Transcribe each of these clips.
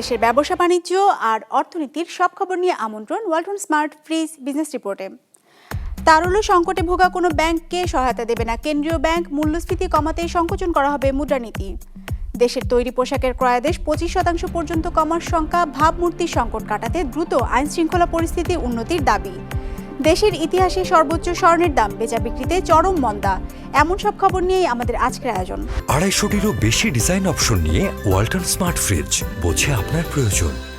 দেশ বিদেশের ব্যবসা বাণিজ্য আর অর্থনীতির সব খবর নিয়ে আমন্ত্রণ ওয়ালটন স্মার্ট ফ্রিজ বিজনেস রিপোর্টে। তারল্য সংকটে ভোগা কোনো ব্যাংককে সহায়তা দেবে না। কেন্দ্রীয় ব্যাংক মূল্যস্ফীতি কমাতে সংকোচন করা হবে মুদ্রানীতি। দেশের তৈরি পোশাকের ক্রয়াদেশ পঁচিশ শতাংশ পর্যন্ত কমার সংখ্যা ভাবমূর্তির সংকট কাটাতে দ্রুত আইনশৃঙ্খলা পরিস্থিতি উন্নতির দাবি। দেশের ইতিহাসে সর্বোচ্চ স্বর্ণের দাম বেচা বিক্রিতে চরম মন্দা। এমন সব খবর নিয়েই আমাদের আজকের আয়োজন। আড়াইশোটিরও বেশি ডিজাইন অপশন নিয়ে ওয়ালটন স্মার্ট ফ্রিজ, বোঝে আপনার প্রয়োজন।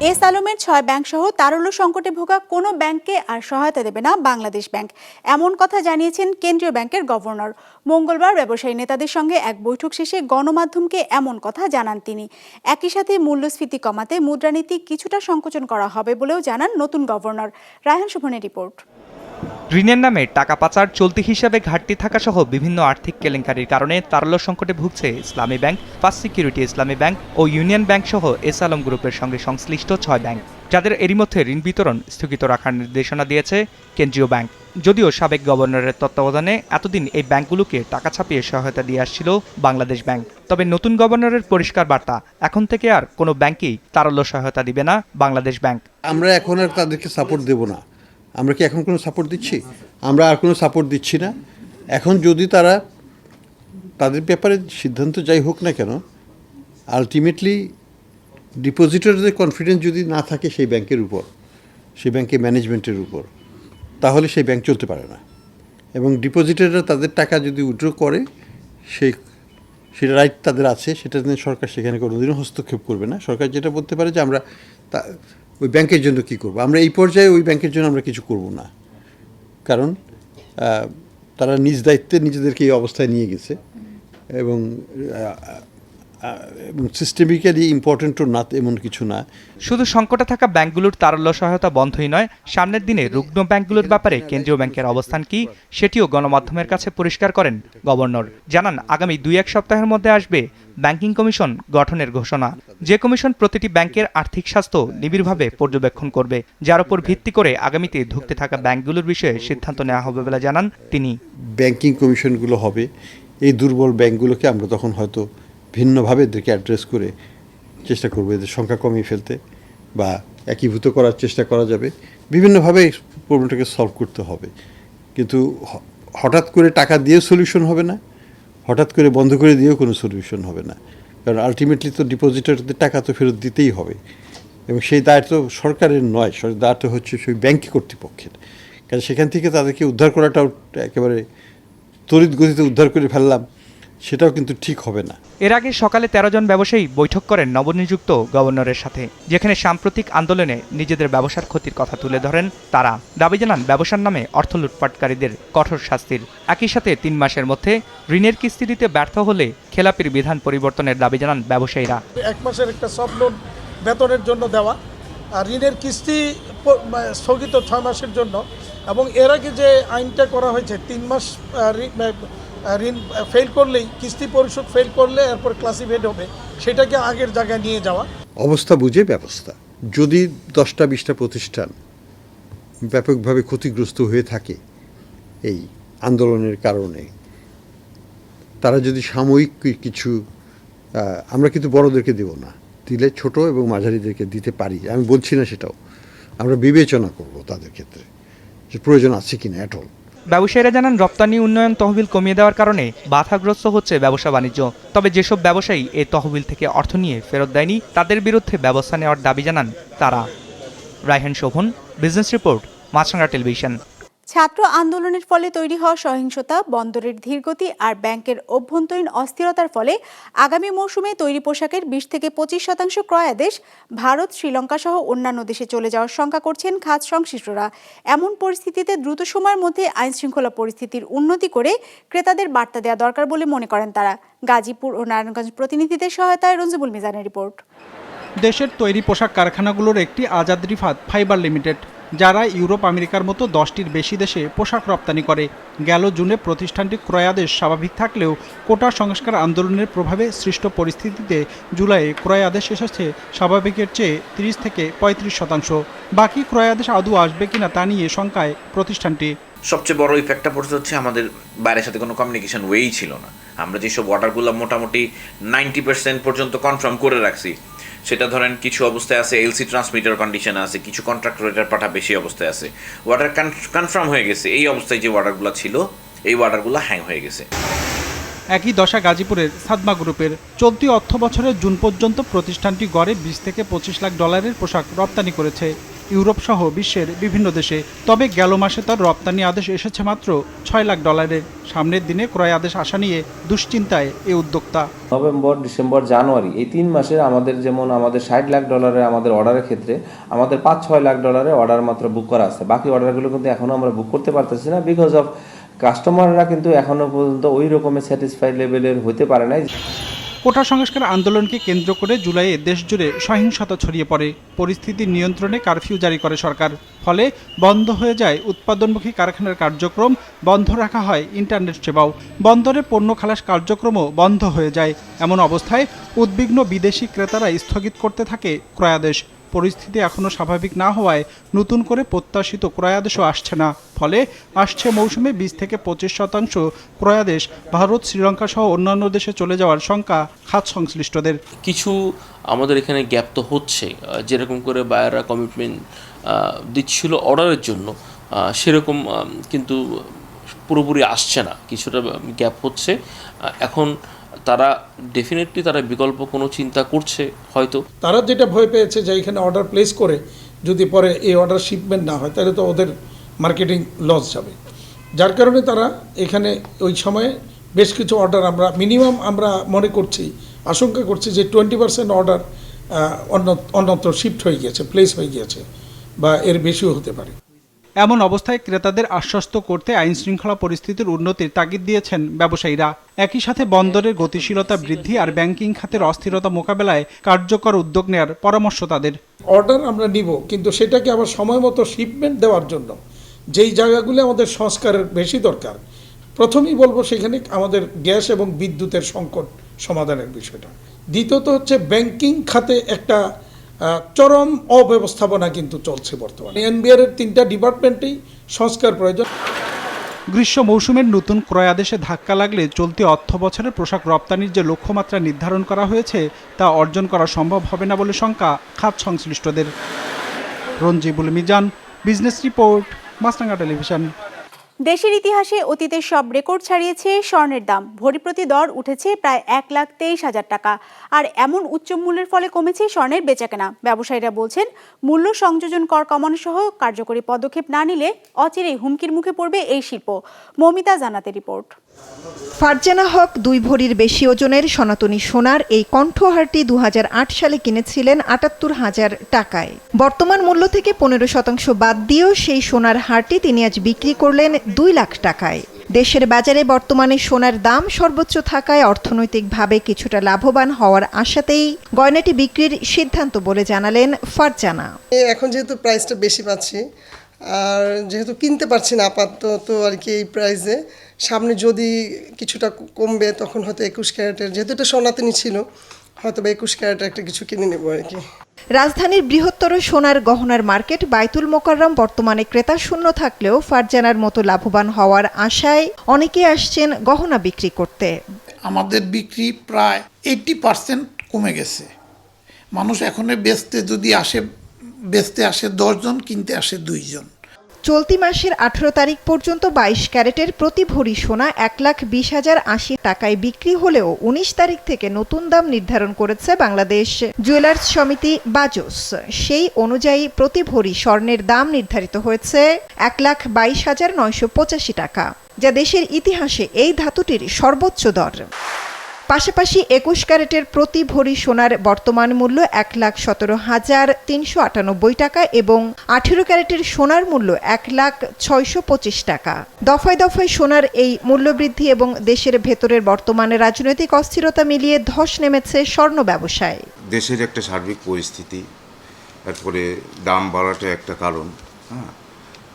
এস আলমের ছয় ব্যাংক সহ তারল্য সংকটে ভোগা কোনো ব্যাংককে আর সহায়তা দেবে না বাংলাদেশ ব্যাংক। এমন কথা জানিয়েছেন কেন্দ্রীয় ব্যাংকের গভর্নর। মঙ্গলবার ব্যবসায়ী নেতাদের সঙ্গে এক বৈঠক শেষে গণমাধ্যমকে এমন কথা জানান তিনি। একই সাথে মূল্যস্ফীতি কমাতে মুদ্রানীতি কিছুটা সংকোচন করা হবে বলেও জানান নতুন গভর্নর। রায়হান শুভনের রিপোর্ট। ঋণের নামে টাকা পাচার চলতি হিসাবে ঘাটতি থাকা সহ বিভিন্ন আর্থিক কেলেঙ্কারির কারণে তারল্য সংকটে ভুগছে Islami Bank First Security Islami Bank ও ইউনিয়ন ব্যাংক সহ এস আলম গ্রুপের সঙ্গে সংশ্লিষ্ট ছয় ব্যাংক। যাদের এরই মধ্যে ঋণ বিতরণ স্থগিত রাখার নির্দেশনা দিয়েছে কেন্দ্রীয় ব্যাংক। যদিও সাবেক গভর্নরের তত্ত্বাবধানে এতদিন এই ব্যাংকগুলোকে টাকা ছাপিয়ে সহায়তা দিয়ে আসছিল বাংলাদেশ ব্যাংক। তবে নতুন গভর্নরের পরিষ্কার বার্তা, এখন থেকে আর কোনো ব্যাংকেই তারল্য সহায়তা দিবে না বাংলাদেশ ব্যাংক। আমরা এখন আর তাদেরকে সাপোর্ট দেব না। আমরা কি এখন কোনো সাপোর্ট দিচ্ছি? আমরা আর কোনো সাপোর্ট দিচ্ছি না। এখন যদি তারা তাদের ব্যাপারে সিদ্ধান্ত যাই হোক না কেন আলটিমেটলি ডিপোজিটরদের কনফিডেন্স যদি না থাকে সেই ব্যাংকের উপর, সেই ব্যাংকের ম্যানেজমেন্টের উপর, তাহলে সেই ব্যাংক চলতে পারে না। এবং ডিপোজিটররা তাদের টাকা যদি উইথড্র করে, সেই, সেটা রাইট তাদের আছে, সেটা নিয়ে সরকার সেখানে কোনোদিনও হস্তক্ষেপ করবে না। সরকার যেটা বলতে পারে যে আমরা তা ওই ব্যাংকের জন্য কি করব? আমরা এই পর্যায়ে ওই ব্যাংকের জন্য আমরা কিছু করব না। কারণ তারা নিজ দায়িত্বে নিজেদেরকে এই অবস্থায় নিয়ে গেছে এবং এবং সিস্টেমিক্যালি ইম্পর্টেন্টও না এমন কিছু না। শুধু সংকটে থাকা ব্যাংকগুলোর তারল্য সহায়তা বন্ধই নয় সামনের দিনে রুগ্ন ব্যাংকগুলোর ব্যাপারে কেন্দ্রীয় ব্যাংকের অবস্থান কি সেটিও গণমাধ্যমের কাছে পরিষ্কার করেন গভর্নর। জানান আগামী দুই এক সপ্তাহের মধ্যে আসবে ব্যাংকিং কমিশন গঠনের ঘোষণা। যে কমিশন প্রতিটি ব্যাংকের আর্থিক স্বাস্থ্য নিবিড়ভাবে পর্যবেক্ষণ করবে যার উপর ভিত্তি করে আগামীতে ধুঁকতে থাকা ব্যাংকগুলোর বিষয়ে সিদ্ধান্ত নেওয়া হবে বলে জানান তিনি। ব্যাংকিং কমিশনগুলো হবে এই দুর্বল ব্যাংকগুলোকে আমরা তখন হয়তো ভিন্নভাবে এদেরকে অ্যাড্রেস করে চেষ্টা করব, এদের সংখ্যা কমিয়ে ফেলতে বা একীভূত করার চেষ্টা করা যাবে। বিভিন্নভাবে প্রবলেমটাকে সলভ করতে হবে। কিন্তু হঠাৎ করে টাকা দিয়ে সলিউশন হবে না, হঠাৎ করে বন্ধ করে দিয়েও কোনো সলিউশন হবে না। কারণ আলটিমেটলি তো ডিপোজিটরদের টাকা তো ফেরত দিতেই হবে। এবং সেই দায়িত্ব সরকারের নয় দায়িত্ব হচ্ছে সেই ব্যাংক কর্তৃপক্ষের। কারণ সেখান থেকে তাদেরকে উদ্ধার করাটাও একেবারে তড়িৎ গতিতে উদ্ধার করে ফেললাম। সেটাও কিন্তু ঠিক হবে না। এর আগে সকালে তেরো জন ব্যবসায়ী বৈঠক করেন নবনিযুক্ত গভর্নরের সাথে যেখানে সাম্প্রতিক আন্দোলনে নিজেদের ব্যবসার ক্ষতির কথা তুলে ধরেন তারা। দাবি জানান ব্যবসার নামে অর্থ লুটপাটকারীদের কঠোর শাস্তির। একই সাথে তিন মাসের মধ্যে ঋণের কিস্তি দিতে ব্যর্থ হলে খেলাপির বিধান পরিবর্তনের দাবি জানান ব্যবসায়ীরা। এক মাসের একটা সব লোন বেতনের জন্য দেওয়া আর ঋণের কিস্তি স্থগিত ছয় মাসের জন্য এবং এর আগে যে আইনটা করা হয়েছে তিন মাস ঋণ- ফেল করলেই, কিস্তি পরিশোধ ফেল করলে এরপর ক্লাসিফাইড হবে, সেটাকে আগের জায়গায় নিয়ে যাওয়া। অবস্থা বুঝে ব্যবস্থা। যদি দশটা বিশটা প্রতিষ্ঠান ব্যাপকভাবে ক্ষতিগ্রস্ত হয়ে থাকে এই আন্দোলনের কারণে, তারা যদি সাময়িক কিছু আমরা কিন্তু বড়দেরকে দেব না, দিলে ছোট এবং মাঝারিদেরকে দিতে পারি, আমি বলছি না সেটাও। আমরা বিবেচনা করব তাদের ক্ষেত্রে যে প্রয়োজন আছে কিনা অ্যাট অল ব্যবসায়ীরা জানান, রপ্তানি উন্নয়ন তহবিল কমিয়ে দেওয়ার কারণে বাধাগ্রস্ত হচ্ছে ব্যবসা বাণিজ্য। তবে যেসব ব্যবসায়ী এই তহবিল থেকে অর্থ নিয়ে ফেরত দেয়নি, তাদের বিরুদ্ধে ব্যবস্থা নেওয়ার দাবি জানান তারা। Raihan Shovon, business report Maasranga television. ছাত্র আন্দোলনের ফলে তৈরি হওয়া সহিংসতা, বন্দরের ধীরগতি আর ব্যাংকের অভ্যন্তরীণ অস্থিরতার ফলে আগামী মৌসুমে তৈরি পোশাকের বিশ থেকে পঁচিশ শতাংশ ক্রয়াদেশ ভারত, শ্রীলঙ্কা সহ অন্যান্য দেশে চলে যাওয়ার শঙ্কা করছেন খাত সংশ্লিষ্টরা। এমন পরিস্থিতিতে দ্রুত সময়ের মধ্যে আইন শৃঙ্খলা পরিস্থিতির উন্নতি করে ক্রেতাদের বার্তা দেওয়া দরকার বলে মনে করেন তারা। গাজীপুর ও নারায়ণগঞ্জ প্রতিনিধিদের সহায়তায় রঞ্জুবুল মিজানের রিপোর্ট। দেশের তৈরি পোশাক কারখানাগুলোর একটি আজাদ রিফাত ফাইবার লিমিটেড, যারা ইউরোপ, আমেরিকার মতো দশটির বেশি দেশে পোশাক রপ্তানি করে। গেল জুনে প্রতিষ্ঠানটি ক্রয়াদেশ স্বাভাবিক থাকলেও কোটা সংস্কার আন্দোলনের প্রভাবে সৃষ্ট পরিস্থিতিতে জুলাইয়ে ক্রয়াদেশ এসেছে স্বাভাবিকের চেয়ে তিরিশ থেকে পঁয়ত্রিশ শতাংশ। বাকি ক্রয়াদেশ আদৌ আসবে কিনা তা নিয়ে শঙ্কায় প্রতিষ্ঠানটি। সবচেয়ে বড় ইফেক্টটা পড়তে হচ্ছে আমাদের বাইরের সাথে কোনো কমিউনিকেশন ওয়েই ছিল না। আমরা যেসব অর্ডারগুলো মোটামুটি নাইনটি পার্সেন্ট পর্যন্ত কনফার্ম করে রাখছি সেটা ধরেন কিছু অবস্থায় আছে এলসি ট্রান্সমিটার কন্ডিশন আছে, কিছু কন্ট্রাক্ট রেটার পাঠা বেশি অবস্থায় আছে। ওয়াটার কনফার্ম হয়ে গেছে, এই অবস্থায় যে ওয়াটারগুলো ছিল, এই ওয়াটারগুলো হ্যাং হয়ে গেছে। একই দশা গাজীপুরের সাদমা গ্রুপের চলতি অর্থ বছরের জুন পর্যন্ত প্রতিষ্ঠানটি গড়ে বিশ থেকে পঁচিশ লাখ ডলারের পোশাক রপ্তানি করেছে। ইউরোপ সহ বিশ্বের বিভিন্ন দেশে। তবে গেল মাসে তার রপ্তানি আদেশ এসেছে মাত্র ছয় লাখ ডলারের। সামনের দিনে ক্রয় আদেশ আসা নিয়ে দুশ্চিন্তায় এ উদ্যোক্তা। নভেম্বর, ডিসেম্বর, জানুয়ারি এই তিন মাসে আমাদের যেমন আমাদের ষাট লাখ ডলারের আমাদের অর্ডারের ক্ষেত্রে আমাদের পাঁচ, ছয় লাখ ডলারের অর্ডার মাত্র বুক করা আছে। বাকি অর্ডারগুলো কিন্তু এখনও আমরা বুক করতে পারতেছি না বিকজ অফ কাস্টমাররা কিন্তু এখনও পর্যন্ত ওই রকমের স্যাটিসফাইড লেভেলের হতে পারে নাই। কোটা সংস্কার আন্দোলনকে কেন্দ্র করে জুলাইয়ে দেশজুড়ে সহিংসতা ছড়িয়ে পড়ে। পরিস্থিতি নিয়ন্ত্রণে কারফিউ জারি করে সরকার। ফলে বন্ধ হয়ে যায় উৎপাদনমুখী কারখানার কার্যক্রম, বন্ধ রাখা হয় ইন্টারনেট সেবাও। বন্দরে পণ্য খালাস কার্যক্রমও বন্ধ হয়ে যায়। এমন অবস্থায় উদ্বিগ্ন বিদেশি ক্রেতারা স্থগিত করতে থাকে ক্রয়াদেশ। পরিস্থিতি এখনও স্বাভাবিক না হওয়ায় নতুন করে প্রত্যাশিত ক্রয়াদেশও আসছে না। ফলে আসছে মৌসুমে বিশ থেকে পঁচিশ শতাংশ ক্রয়াদেশ। ভারত, শ্রীলঙ্কা সহ অন্যান্য দেশে চলে যাওয়ার শঙ্কা খাত সংশ্লিষ্টদের কিছু আমাদের এখানে গ্যাপ তো হচ্ছে, যেরকম করে বায়াররা কমিটমেন্ট দিচ্ছিল অর্ডারের জন্য সেরকম কিন্তু পুরোপুরি আসছে না। কিছুটা গ্যাপ হচ্ছে। এখন তারা ডেফিনেটলি তারা বিকল্প কোনো চিন্তা করছে হয়তো। তারা যেটা ভয় পেয়েছে যে এখানে অর্ডার প্লেস করে যদি পরে এই অর্ডার শিপমেন্ট না হয়, তাহলে তো ওদের মার্কেটিং লস যাবে। যার কারণে তারা এখানে ওই সময়ে বেশ কিছু অর্ডার আমরা মিনিমাম আমরা মনে করছি, আশঙ্কা করছি যে টোয়েন্টি পার্সেন্ট অর্ডার অন্য, অন্যত্র শিফট হয়ে গিয়েছে প্লেস হয়ে গিয়েছে বা এর বেশিও হতে পারে। এমন অবস্থায় ক্রেতাদের আশ্বস্ত করতে আইন শৃঙ্খলা পরিস্থিতির উন্নতির তাগিদ দিয়েছেন ব্যবসায়ীরা। একই সাথে বন্দরের গতিশীলতা বৃদ্ধি আর ব্যাংকিং খাতের অস্থিরতা মোকাবেলায় কার্যকর উদ্যোগ নেয়ার পরামর্শ তাদের। অর্ডার আমরা নিব, কিন্তু সেটাকে আবার সময় মতো শিপমেন্ট দেওয়ার জন্য। যেই জায়গাগুলো আমাদের সংস্কারের বেশি দরকার। প্রথমেই বলব সেখানে আমাদের গ্যাস এবং বিদ্যুতের সংকট সমাধানের বিষয়টা। দ্বিতীয়ত হচ্ছে ব্যাংকিং খাতে একটা চরম অব্যবস্থাপনা কিন্তু চলছে বর্তমানে। এনবিআর এর তিনটা ডিপার্টমেন্টেই সংস্কার প্রয়োজন। গ্রীষ্ম মৌসুমের নতুন ক্রয় আদেশে ধাক্কা লাগলে চলতি অর্থ বছরের পোশাক রপ্তানির যে লক্ষ্যমাত্রা নির্ধারণ করা হয়েছে তা অর্জন করা সম্ভব হবে না বলে শঙ্কা খাত সংশ্লিষ্টদের। Ranjibul Mizan business report Maasranga television. দেশের ইতিহাসে অতীতের সব রেকর্ড ছাড়িয়েছে স্বর্ণের দাম। ভরি প্রতি দর উঠেছে প্রায় এক লাখ তেইশ হাজার টাকা। আর এমন উচ্চ মূল্যের ফলে কমেছে স্বর্ণের বেচাকেনা। ব্যবসায়ীরা বলছেন, মূল্য সংযোজন কর কমানো সহ কার্যকরী পদক্ষেপ না নিলে অচিরেই হুমকির মুখে পড়বে এই শিল্প। মমিতা জানাতে রিপোর্ট। ফারজানা হক দুই ভরির বেশি ওজনের সনাতনী সোনার এই কণ্ঠহারটি দু হাজার আট সালে কিনেছিলেন আটাত্তর হাজার টাকায়। বর্তমান মূল্য থেকে পনেরো শতাংশ বাদ দিয়েও সেই সোনার হারটি তিনি আজ বিক্রি করলেন দুই লাখ টাকায়। দেশের বাজারে বর্তমানে সোনার দাম সর্বোচ্চ থাকায় অর্থনৈতিকভাবে কিছুটা লাভবান হওয়ার আশাতেই গয়নাটি বিক্রির সিদ্ধান্ত বলে জানালেন ফারজানা। এখন যেহেতু প্রাইসটা বেশি পাচ্ছি, আর যেহেতু কিনতে পারছি না আপাতত আর কি এই প্রাইসে সামনে যদি কিছুটা কমবে তখন হয়তো একুশ ক্যারেটের, যেহেতু এটা সনাতনী ছিল হয়তো বা একুশ ক্যারেটের একটা কিছু কিনে নেব আর কি। রাজধানীর বৃহত্তর সোনার গহনার মার্কেট বাইতুল মোকাররম বর্তমানে ক্রেতা শূন্য থাকলেও ফারজানার মতো লাভবান হওয়ার আশায় অনেকে আসছেন গহনা বিক্রি করতে। আমাদের বিক্রি প্রায় এইটি পার্সেন্ট কমে গেছে। মানুষ এখনে বেচতে যদি আসে, বেচতে আসে দশজন, কিনতে আসে দুইজন। চলতি মাসের আঠারো তারিখ পর্যন্ত বাইশ ক্যারেটের প্রতি ভরি সোনা এক লাখ বিশ হাজার আশি টাকায় বিক্রি হলেও উনিশ তারিখ থেকে নতুন দাম নির্ধারণ করেছে বাংলাদেশ জুয়েলার্স সমিতি বাজোস। সেই অনুযায়ী প্রতি ভরি স্বর্ণের দাম নির্ধারিত হয়েছে এক লাখ বাইশ হাজার নয়শো পঁচাশি টাকা, যা দেশের ইতিহাসে এই ধাতুটির সর্বোচ্চ দর। পাশাপাশি একুশ ক্যারেটের প্রতি ভরি সোনার বর্তমান মূল্য এক লাখ সতেরো হাজার তিনশো আটানব্বই টাকা এবং আঠেরো ক্যারেটের সোনার মূল্য এক লাখ ছয়শো পঁচিশ টাকা। দফায় দফায় সোনার এই মূল্যবৃদ্ধি এবং দেশের ভেতরের বর্তমানে রাজনৈতিক অস্থিরতা মিলিয়ে ধস নেমেছে স্বর্ণ ব্যবসায়। দেশের একটা সার্বিক পরিস্থিতি, তারপরে দাম বাড়াটা একটা কারণ হ্যাঁ?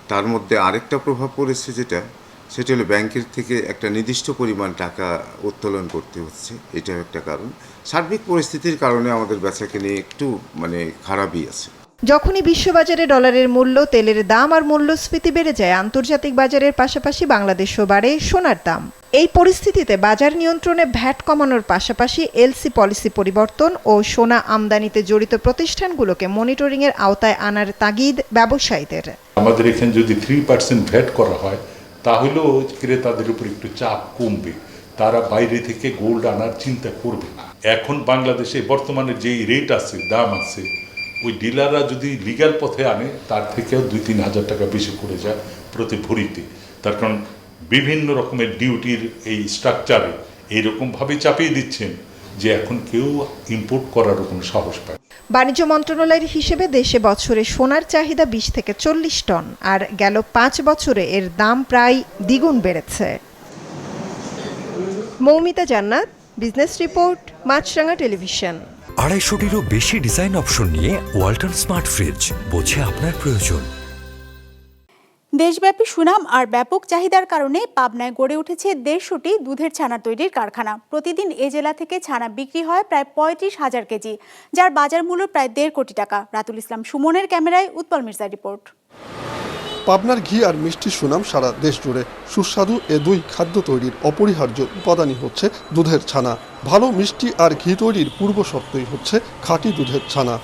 তার মধ্যে আরেকটা প্রভাব পড়েছে যেটা সেটা হলো ব্যাংকের থেকে একটা নির্দিষ্ট পরিমাণ টাকা উত্তোলন করতে হচ্ছে এটাও একটা কারণ। সার্বিক পরিস্থিতির কারণে আমাদের বেচাকেনি একটু মানে খারাপই আছে। যখনই বিশ্ববাজারে ডলারের মূল্য তেলের দাম আর মূল্যস্ফীতি বেড়ে যায় আন্তর্জাতিক বাজারের পাশাপাশি বাংলাদেশও বাড়ে সোনার দাম। এই পরিস্থিতিতে বাজার নিয়ন্ত্রণে ভ্যাট কমানোর পাশাপাশি এলসি পলিসি পরিবর্তন ও সোনা আমদানিতে জড়িত প্রতিষ্ঠানগুলোকে মনিটরিংয়ের আওতায় আনার তাগিদ ব্যবসায়ীদের। আমাদের এখানে যদি থ্রি পার্সেন্ট ভ্যাট করা হয় তাহলেও ক্রেতাদের উপর একটু চাপ কমবে। তারা বাইরে থেকে গোল্ড আনার চিন্তা করবে না। এখন বাংলাদেশে বর্তমানে যেই রেট আছে, দাম আছে, ওই ডিলাররা যদি লিগ্যাল পথে আনে, তার থেকেও দুই তিন হাজার টাকা বেশি পড়ে যায় প্রতি ভরিতে। তার কারণ বিভিন্ন রকমের ডিউটির এই স্ট্রাকচারে এইরকমভাবে চাপিয়ে দিচ্ছেন যে এখন কেউ ইম্পোর্ট করার কোনো সাহস পায়। বাণিজ্য মন্ত্রণালয়ের হিসেবে দেশে বছরে সোনার চাহিদা বিশ থেকে চল্লিশ টন, আর গেল পাঁচ বছরে এর দাম প্রায় দ্বিগুণ বেড়েছে। Moumita Jannat, business report, Maasranga television. আড়াইশোটিরও বেশি ডিজাইন অপশন নিয়ে ওয়ালটন স্মার্ট ফ্রিজ, বোঝে আপনার প্রয়োজন। দেশব্যাপী সুনাম আর ব্যাপক চাহিদার কারণে পাবনায় গড়ে উঠেছে দেড়শোটি দুধের ছানা তৈরির কারখানা। প্রতিদিন এ জেলা থেকে ছানা বিক্রি হয় প্রায় পঁয়ত্রিশ হাজার কেজি, যার বাজার মূল্য প্রায় দেড় কোটি টাকা। রাতুল ইসলাম সুমনের ক্যামেরায় উৎপল মির্জা রিপোর্ট। পাবনার ঘি আর মিষ্টির সুনাম সারা দেশ জুড়ে সুস্বাদু এ দুই খাদ্য তৈরির অপরিহার্য উপাদানই হচ্ছে দুধের ছানা। ভালো মিষ্টি আর ঘি তৈরির পূর্ব শর্তই হচ্ছে খাঁটি দুধের ছানা।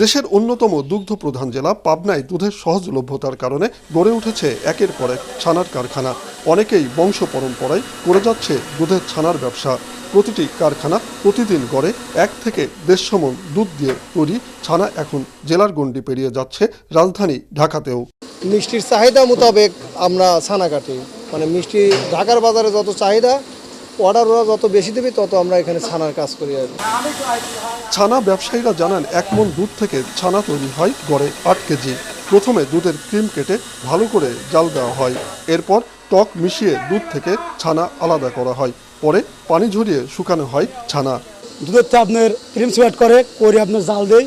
দেশের অন্যতম দুগ্ধ প্রধান জেলা পাবনায় দুধের সহজলভ্যতার কারণে গড়ে উঠেছে একের পর এক ছানার কারখানা। অনেকেই বংশ পরম্পরায় করে যাচ্ছে দুধের ছানার ব্যবসা। প্রতিটি কারখানা প্রতিদিন গড়ে এক থেকে দেড়শো মন দুধ দিয়ে তৈরি ছানা এখন জেলার গণ্ডি পেরিয়ে যাচ্ছে রাজধানী ঢাকাতেও। মিষ্টির চাহিদা মোতাবেক আমরা ছানা কাটি। মানে মিষ্টি ঢাকার বাজারে যত চাহিদা অর্ডার ওরা যত বেশি দেবে তত আমরা এখানে ছানার কাজ করি আর ছানা ব্যবসায়ীরা জানান এক মন দুধ থেকে ছানা তৈরি হয় গড়ে আট কেজি। প্রথমে দুধের ক্রিম কেটে ভালো করে জাল দেওয়া হয়। এরপর টক মিশিয়ে দুধ থেকে ছানা আলাদা করা হয়। পরে পানি ঝরিয়ে শুকানো হয় ছানা। দুধের তো আপনার ক্রিম সোয়েট করে করে আপনার জাল দেই।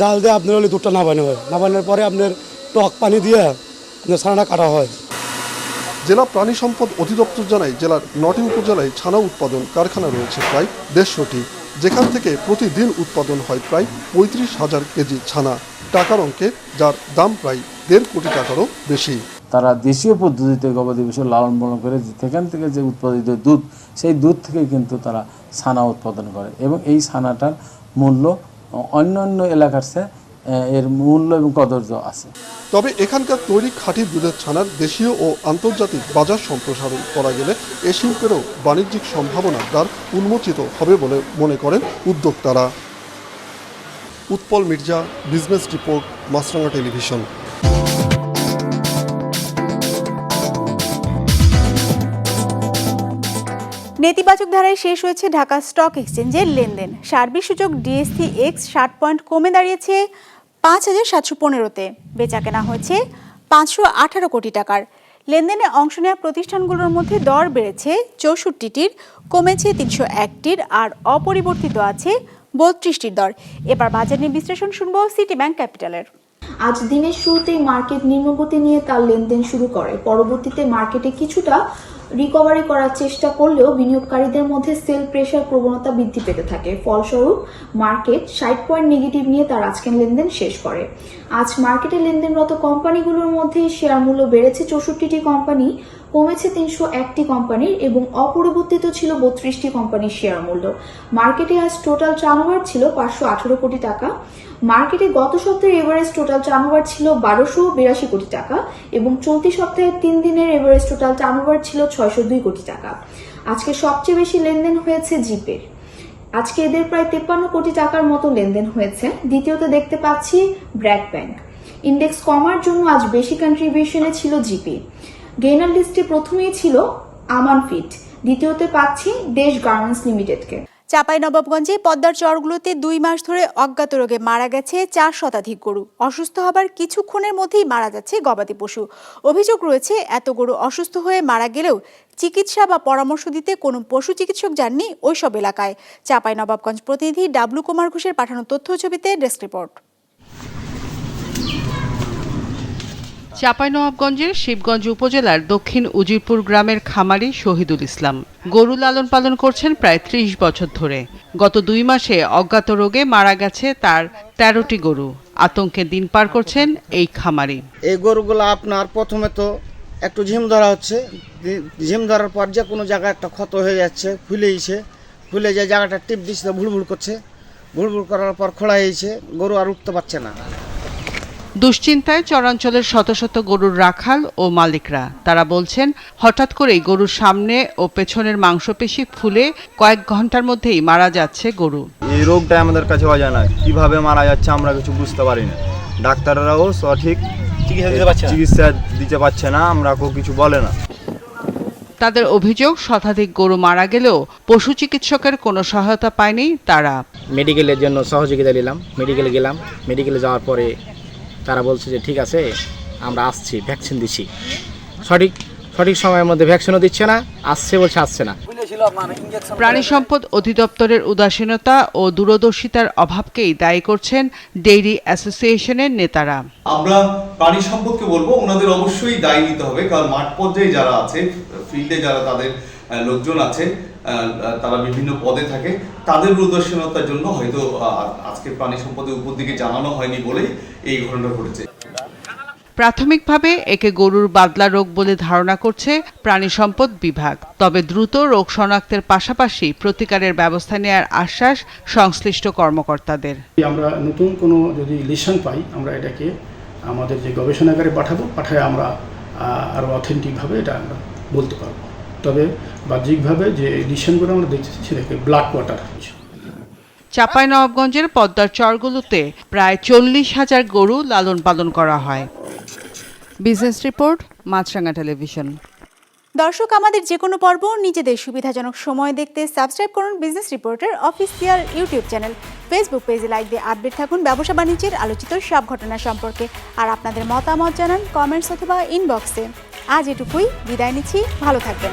জাল দিয়ে আপনার হলে দুধটা নাবানো হয়। নাবানোর পরে আপনার টক পানি দিয়ে আপনার ছানাটা কাটা হয়। জেলা প্রাণী সম্পদ অধিদপ্তর জানায় জেলার নটি উপজেলায় ছানা উৎপাদন কারখানা রয়েছে প্রায় দেড়শোটি, যেখান থেকে প্রতিদিন উৎপাদন হয় প্রায় পঁয়ত্রিশ হাজার কেজি ছানা। টাকার অঙ্কে যার দাম প্রায় দেড় কোটি টাকারও বেশি। তারা দেশীয় পদ্ধতিতে গবাদি পশু লালন পালন করে সেখান থেকে যে উৎপাদিত দুধ, সেই দুধ থেকে কিন্তু তারা ছানা উৎপাদন করে এবং এই ছানাটার মূল্য অন্যান্য এলাকার চেয়ে এর মূল্য এবং কদর্য আছে। তবে এখানকার তৈরি খাঁটি দুধের ছানার দেশীয় ও আন্তর্জাতিক বাজার সম্প্রসারণ করা গেলে এ শিল্পেরও বাণিজ্যিক সম্ভাবনার দ্বার উন্মোচিত হবে বলে মনে করেন উদ্যোক্তারা। Utpal Mirza business report Maasranga television. নেতিবাচক ধারায় শেষ হয়েছে ঢাকা স্টক এক্সচেঞ্জের লেনদেন। সার্বিক সূচক ডিএসসি এক্স ষাট পয়েন্ট কমে দাঁড়িয়েছে পাঁচ হাজার সাতশো পনেরোতে বেচা কেনা হয়েছে পাঁচশো আঠারো কোটি টাকার। লেনদেনে অংশ নেওয়া প্রতিষ্ঠানগুলোর মধ্যে দর বেড়েছে চৌষট্টিটির, কমেছে তিনশো একটির আর অপরিবর্তিত আছে বত্রিশটির দর। এবার বাজার নিয়ে বিশ্লেষণ শুনব সিটি ব্যাংক ক্যাপিটালের। আজ দিনের শুরুতেই মার্কেট নিম্নগতি নিয়ে তার লেনদেন শুরু করে। পরবর্তীতে মার্কেটে কিছুটা রিকভারি করার চেষ্টা করলেও বিনিয়োগকারীদের মধ্যে সেল প্রেশার প্রবণতা বৃদ্ধি পেতে থাকে। ফলস্বরূপ, মার্কেট ষাট পয়েন্ট নেগেটিভ নিয়ে তার আজকের লেনদেন শেষ করে। আজ মার্কেটে লেনদেনরত কোম্পানিগুলোর মধ্যে শেয়ার মূল্য বেড়েছে চৌষট্টিটি কোম্পানি, কমেছে তিনশো একটি কোম্পানির এবং অপরিবর্তিত ছিল বত্রিশটি কোম্পানির শেয়ার মূল্য। মার্কেটে আজ টোটাল টার্নওভার ছিল পাঁচশো আঠারো কোটি টাকা। মার্কেটে গত সপ্তাহের এভারেজ টোটাল টার্নওভার ছিল বারোশো বিরাশি কোটি টাকা এবং চলতি সপ্তাহের তিন দিনের এভারেজ টোটাল টার্নওভার ছিল ছয়শো দুই কোটি টাকা। আজকে সবচেয়ে বেশি লেনদেন হয়েছে জিপের। আজকে এদের প্রায় তেপ্পান্ন কোটি টাকার মতো লেনদেন হয়েছে। দ্বিতীয়তে দেখতে পাচ্ছি ব্র্যাক ব্যাংক। ইন্ডেক্স কমার জন্য আজ বেশি কন্ট্রিবিউশনে ছিল জিপি। গেইনার লিস্টে প্রথমেই ছিল আমান ফিট। দ্বিতীয়তে পাচ্ছি দেশ গার্মেন্টস লিমিটেডকে। চাপাই নবাবগঞ্জে পদ্মার চরগুলোতে দুই মাস ধরে অজ্ঞাত রোগে মারা গেছে চার শতাধিক গরু। অসুস্থ হবার কিছুক্ষণের মধ্যেই মারা যাচ্ছে গবাদি পশু। অভিযোগ রয়েছে, এত গরু অসুস্থ হয়ে মারা গেলেও চিকিৎসা বা পরামর্শ দিতে কোনো পশু চিকিৎসক যাননি ওইসব এলাকায়। চাপাই নবাবগঞ্জ প্রতিনিধি ডাবলু কুমার ঘোষের পাঠানো তথ্য ছবিতে ডেস্ক রিপোর্ট। চাঁপাইনবাবগঞ্জের শিবগঞ্জ উপজেলার দক্ষিণ উজিরপুর গ্রামের খামারি শহীদুল ইসলাম। গরু লালন পালন করছেন প্রায় ত্রিশ বছর ধরে। গত দুই মাসে অজ্ঞাত রোগে মারা গেছে তার তেরোটি গরু। আতঙ্কে দিন পার করছেন এই খামারি। এই গরুগুলো আপনার প্রথমে তো একটু ঝিম ধরা হচ্ছে। ঝিম ধরার পর যে কোনো জায়গায় একটা ক্ষত হয়ে যাচ্ছে ফুলেইছে ফুলে যে জায়গাটা টিপ দিচ্ছে ভুলভুল করছে। ভুলভুল করার পর খোলা হয়েছে। গরু আর উঠতে পারছে না। দুশ্চিন্তায় চরাঞ্চলের শত শত গরুর রাখাল ও মালিকরা। তারা বলছেন হঠাৎ করেই গরুর সামনে ও পেছনের মাংসপেশি ফুলে কয়েক ঘণ্টার মধ্যেই মারা যাচ্ছে গরু। এই রোগটা আমাদের কাছে অজানা। কীভাবে মারা যাচ্ছে আমরা কিছু বুঝতে পারি না। ডাক্তাররাও সঠিক চিকিৎসা দিতে পারছে না। আমরা কেউ কিছু বলে না। তাদের অভিযোগ শতাধিক গরু মারা গেলেও পশু চিকিৎসকের কোনো সহায়তা পায়নি তারা। মেডিকেলের জন্য সহযোগিতা নিলাম। মেডিকেলে গেলাম। মেডিকেলে যাওয়ার পরে তারা বলছে যে ঠিক আছে আমরা আসছি ভ্যাকসিন দিচ্ছি সঠিক সঠিক সময়ের মধ্যে ভ্যাকসিনও দিচ্ছে না আসছে বলছে আসছে না। প্রাণী সম্পদ অধিদপ্তরের উদাসীনতা ও দূরদর্শিতার অভাবকেই দায়ী করছেন ডেইরি অ্যাসোসিয়েশনের নেতারা। আমরা প্রাণী সম্পদকে বলব ওনাদের অবশ্যই দায়ী নিতে হবে কারণ মাঠ পর্যায়ে যারা আছে ফিল্ডে যারা তাদের লোকজন আছে তারা বিভিন্ন পদে থাকে। তাদের উদাসীনতার জন্য হয়তো আজকে প্রাণী সম্পদের উপর দিকে জানানো হয়নি বলেই এই ঘটনাটা ঘটেছে। প্রাথমিকভাবে একে গরুর বাদলা রোগ বলে ধারণা করছে প্রাণী সম্পদ বিভাগ। তবে দ্রুত রোগ শনাক্তের পাশাপাশি প্রতিকারের ব্যবস্থা নেওয়ার আশ্বাস সংশ্লিষ্ট কর্মকর্তাদের। আমরা নতুন কোনো যদি লিসন পাই আমরা এটাকে আমাদের যে গবেষণাগারে পাঠাবো পাঠায় আমরা আহ, আরও অথেন্টিকভাবে এটা আমরা বলতে পারব। তবে বাহ্যিকভাবে যে লিসনগুলো আমরা দেখতেছি সেটাকে ব্ল্যাক ওয়াটার চাঁপাইনবাবগঞ্জের পদ্মার চরগুলোতে প্রায় চল্লিশ হাজার গরু লালন পালন করা হয়। বিজনেস রিপোর্ট মাছরাঙ্গা টেলিভিশন দর্শক আমাদের যে কোনো পর্ব নিজেদের সুবিধাজনক সময় দেখতে সাবস্ক্রাইব করুন বিজনেস রিপোর্টের অফিসিয়াল ইউটিউব চ্যানেল ফেসবুক পেজে লাইক দিয়ে আপডেট থাকুন ব্যবসা বাণিজ্যের আলোচিত সব ঘটনা সম্পর্কে। আর আপনাদের মতামত জানান কমেন্টস অথবা ইনবক্সে আজ এটুকুই। বিদায় নিচ্ছি। ভালো থাকবেন।